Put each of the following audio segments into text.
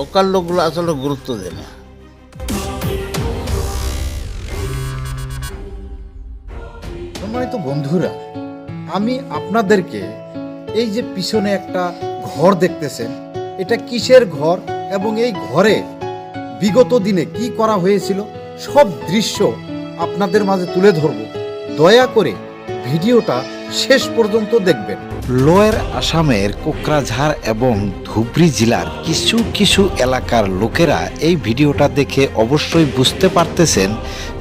Local লোকগুলো আসলে গুরুত্ব দেয় না। সম্মানিত বন্ধুরা, আমি আপনাদেরকে এই যে পিছনে একটা ঘর দেখতেছেন, এটা কিসের ঘর এবং এই ঘরে বিগত দিনে কি করা হয়েছিল, সব দৃশ্য আপনাদের মাঝে তুলে ধরব। দয়া করে ভিডিওটা শেষ পর্যন্ত দেখবেন। লোয়ার আসামের কোকরাঝাড় এবং ধুবড়ি জেলার কিছু কিছু এলাকার লোকেরা এই ভিডিওটা দেখে অবশ্যই বুঝতে পারতেছেন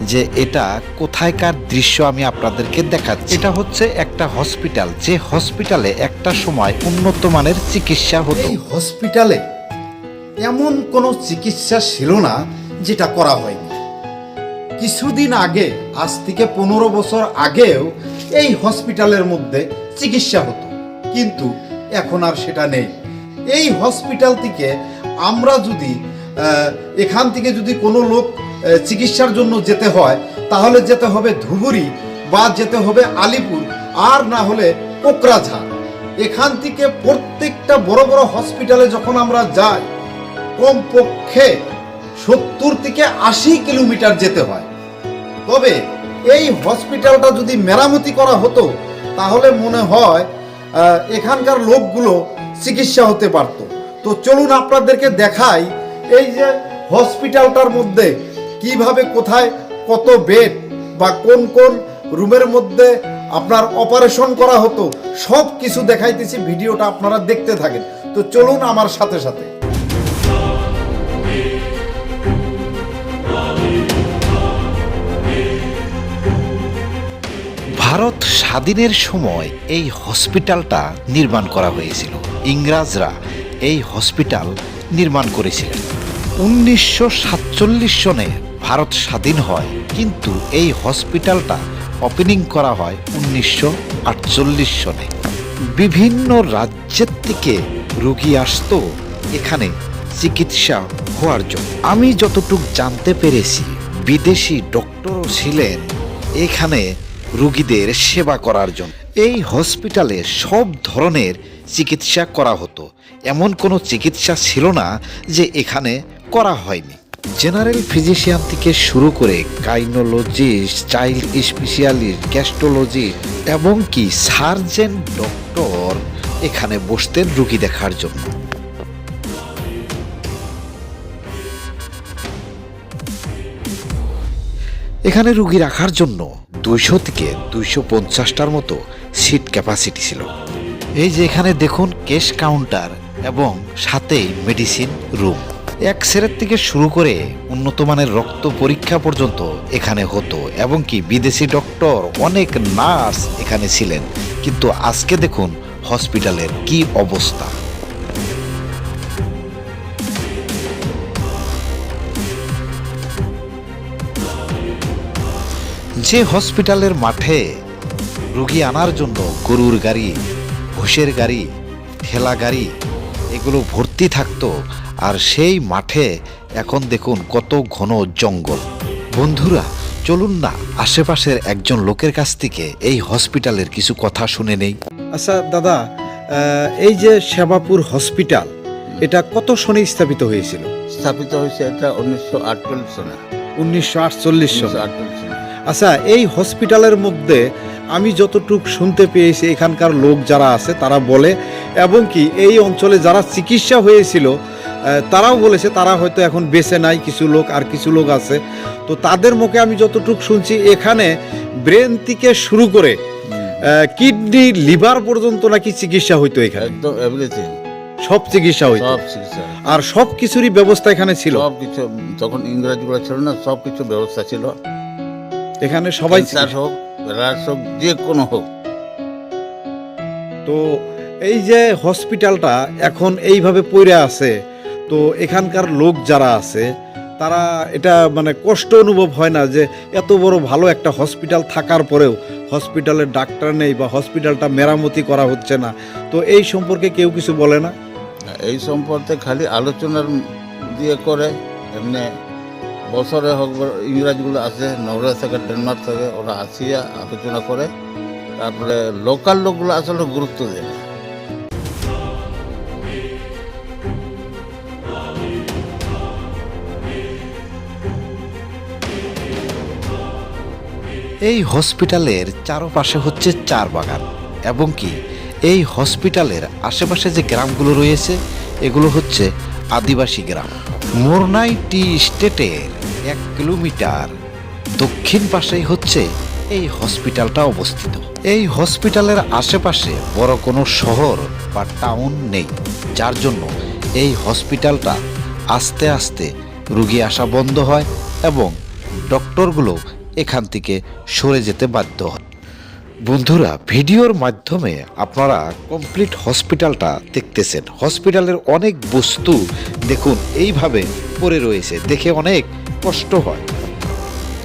যে এটা কোথায়কার দৃশ্য আমি আপনাদেরকে দেখাচ্ছি। এটা হচ্ছে একটা হসপিটাল, যে হসপিটালে একটা সময় উন্নত মানের চিকিৎসা হতো। এই হসপিটালে এমন কোনো চিকিৎসা ছিল না যেটা করা হয়নি। কিছুদিন আগে, আজ থেকে পনেরো বছর আগেও এই হসপিটালের মধ্যে চিকিৎসা হতো, কিন্তু এখন আর সেটা নেই। এই হসপিটাল থেকে আমরা যদি এখান থেকে যদি কোনো লোক চিকিৎসার জন্য যেতে হয়, তাহলে যেতে হবে ধুবুরি বা যেতে হবে আলিপুর, আর না হলে কোকরাঝাড়। এখান থেকে প্রত্যেকটা বড় বড় হসপিটালে যখন আমরা যাই, কমপক্ষে সত্তর থেকে আশি কিলোমিটার যেতে হয়। তবে এই হসপিটালটা যদি মেরামতি করা হতো, তাহলে মনে হয় এখানকার লোকগুলো চিকিৎসা হতে পারত। তো চলুন আপনাদেরকে দেখাই এই যে হসপিটালটার মধ্যে কীভাবে কোথায় কত বেড বা কোন কোন রুমের মধ্যে আপনার অপারেশন করা হতো, সব কিছু দেখাইতেছি, ভিডিওটা আপনারা দেখতে থাকেন। তো চলুন আমার সাথে সাথে। ভারত স্বাধীনের সময় এই হসপিটালটা নির্মাণ করা হয়েছিল। ইংরাজরা এই হসপিটাল নির্মাণ করেছিলেন। উনিশশো সাতচল্লিশ সনে ভারত স্বাধীন হয়, কিন্তু এই হসপিটালটা ওপেনিং করা হয় উনিশশো আটচল্লিশ সনে। বিভিন্ন রাজ্যের থেকে রুগী আসতো এখানে চিকিৎসা হওয়ার জন্য। আমি যতটুক জানতে পেরেছি, বিদেশি ডক্টরও ছিলেন। এখানে রুগীদের সেবা করার জন্য। এই হসপিটালে সব ধরনের চিকিৎসা করা হতো। এমন কোনো চিকিৎসা ছিল না যে এখানে করা হয়নি। জেনারেল ফিজিশিয়ান থেকে শুরু করে গাইনোলজিস্ট, চাইল্ড স্পেশালিস্ট গ্যাস্ট্রোলজি এবং কি সার্জেন, ডক্টর এখানে বসতেন রুগী দেখার জন্য। এখানে রুগী রাখার জন্য দুইশো থেকে দুইশো পঞ্চাশটার মতো সিট ক্যাপাসিটি ছিল। এই যে এখানে দেখুন ক্যাশ কাউন্টার এবং সাথেই মেডিসিন রুম এক এক্সরের থেকে শুরু করে উন্নত মানের রক্ত পরীক্ষা পর্যন্ত এখানে হতো এবং কি বিদেশি ডক্টর অনেক নার্স এখানে ছিলেন। কিন্তু আজকে দেখুন হসপিটালের কি অবস্থা। যে হসপিটালের মাঠে রুগী আনার জন্য গরুর গাড়ি ঘোষের গাড়ি ঠেলা গাড়ি এগুলো ভর্তি থাকতো আর সেই মাঠে এখন দেখুন কত ঘন জঙ্গল। বন্ধুরা চলুন না আশেপাশের একজন লোকের কাছ থেকে এই হসপিটালের কিছু কথা শুনে নেই। আচ্ছা দাদা এই যে সেবাপুর হসপিটাল এটা কত সনে স্থাপিত হয়েছিল? স্থাপিত হয়েছে এটা উনিশশো আটচল্লিশ সনে। উনিশশো আটচল্লিশ উনিশশো সনে আটচল্লিশ সনে। আচ্ছা এই হসপিটালের মধ্যে আমি যতটুক শুনতে পেয়েছি এখানকার লোক যারা আছে তারা বলে এবং কি এই অঞ্চলে যারা চিকিৎসা হয়েছিল তারাও বলেছে তারা হয়তো এখন বেঁচে নাই কিছু লোক আর কিছু লোক আছে। তো তাদের মুখে আমি যতটুক শুনছি এখানে ব্রেন থেকে শুরু করে কিডনি লিভার পর্যন্ত নাকি চিকিৎসা হইতো এখানে। একদম এভরিথিং সব চিকিৎসা হইতো। সব চিকিৎসা। আর সব কিছুরই ব্যবস্থা এখানে ছিল। সব কিছু তখন ইংরেজগুলো ছিল না সব কিছু ব্যবস্থা ছিল। এখানে সবাই হোক হোক যে কোনো হোক। তো এই যে হসপিটালটা এখন এইভাবে পড়ে আছে তো এখানকার লোক যারা আছে তারা এটা মানে কষ্ট অনুভব হয় না যে এত বড় ভালো একটা হসপিটাল থাকার পরেও হসপিটালের ডাক্তার নেই বা হসপিটালটা মেরামতি করা হচ্ছে না। তো এই সম্পর্কে কেউ কিছু বলে না এই সম্পর্কে খালি আলোচনার দিয়ে করে এমনি বছরে হোক ইংরাজগুলো আসে নরওয়ে থেকে, ডেনমার্ক থেকে, ওরা আসিয়া আলোচনা করে। তারপরে লোকাল লোকগুলো আসলে গুরুত্ব দেয় না। এই হসপিটালের চারপাশে হচ্ছে চার বাগান, এবং কি এই হসপিটালের আশেপাশে যে গ্রামগুলো রয়েছে, এগুলো হচ্ছে আদিবাসী গ্রাম। মোরনাই টি স্টেটের এক কিলোমিটার। দক্ষিণ পাশেই হচ্ছে এই হসপিটালটা অবস্থিত। এই হসপিটালের আশেপাশে বড় কোনো শহর বা টাউন নেই, যার জন্য এই হসপিটালটা আস্তে আস্তে রুগী আসা বন্ধ হয় এবং ডক্টরগুলো এখান থেকে সরে যেতে বাধ্য হয়। বন্ধুরা, ভিডিওর মাধ্যমে আপনারা কমপ্লিট হসপিটালটা দেখতেছেন। হসপিটালের অনেক বস্তু দেখুন, এইভাবে পড়ে রয়েছে। দেখে অনেক কষ্ট হয়।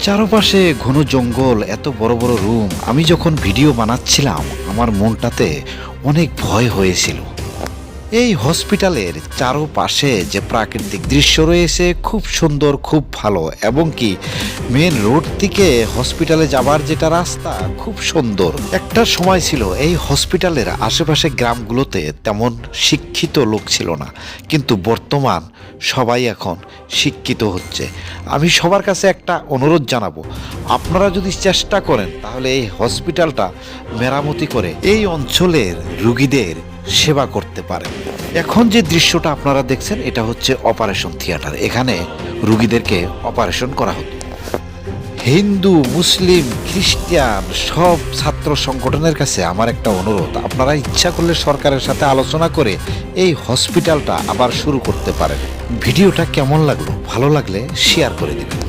চারপাশে ঘন জঙ্গল, এত বড় বড় রুম। আমি যখন ভিডিও বানাচ্ছিলাম, আমার মনটাতে অনেক ভয় হয়েছিল। এই হসপিটালের চারপাশে যে প্রাকৃতিক দৃশ্য রয়েছে খুব সুন্দর, খুব ভালো এবং কি মেন রোড থেকে হসপিটালে যাবার যেটা রাস্তা খুব সুন্দর। একটা সময় ছিল এই হসপিটালের আশেপাশে গ্রামগুলোতে তেমন শিক্ষিত লোক ছিল না, কিন্তু বর্তমান সবাই এখন শিক্ষিত হচ্ছে। আমি সবার কাছে একটা অনুরোধ জানাব, আপনারা যদি চেষ্টা করেন তাহলে এই হসপিটালটা মেরামতি করে এই অঞ্চলের রুগীদের সেবা করতে পারে এখন যে দৃশ্যটা আপনারা দেখছেন, এটা হচ্ছে অপারেশন থিয়েটার। এখানে রুগীদেরকে অপারেশন করা হতো। হিন্দু, মুসলিম, খ্রিস্টান, সব ছাত্র সংগঠনের কাছে আমার একটা অনুরোধ। আপনারা ইচ্ছা করলে সরকারের সাথে আলোচনা করে এই হসপিটালটা আবার শুরু করতে পারেন। ভিডিওটা কেমন লাগল, ভালো লাগলে শেয়ার করে দিবেন।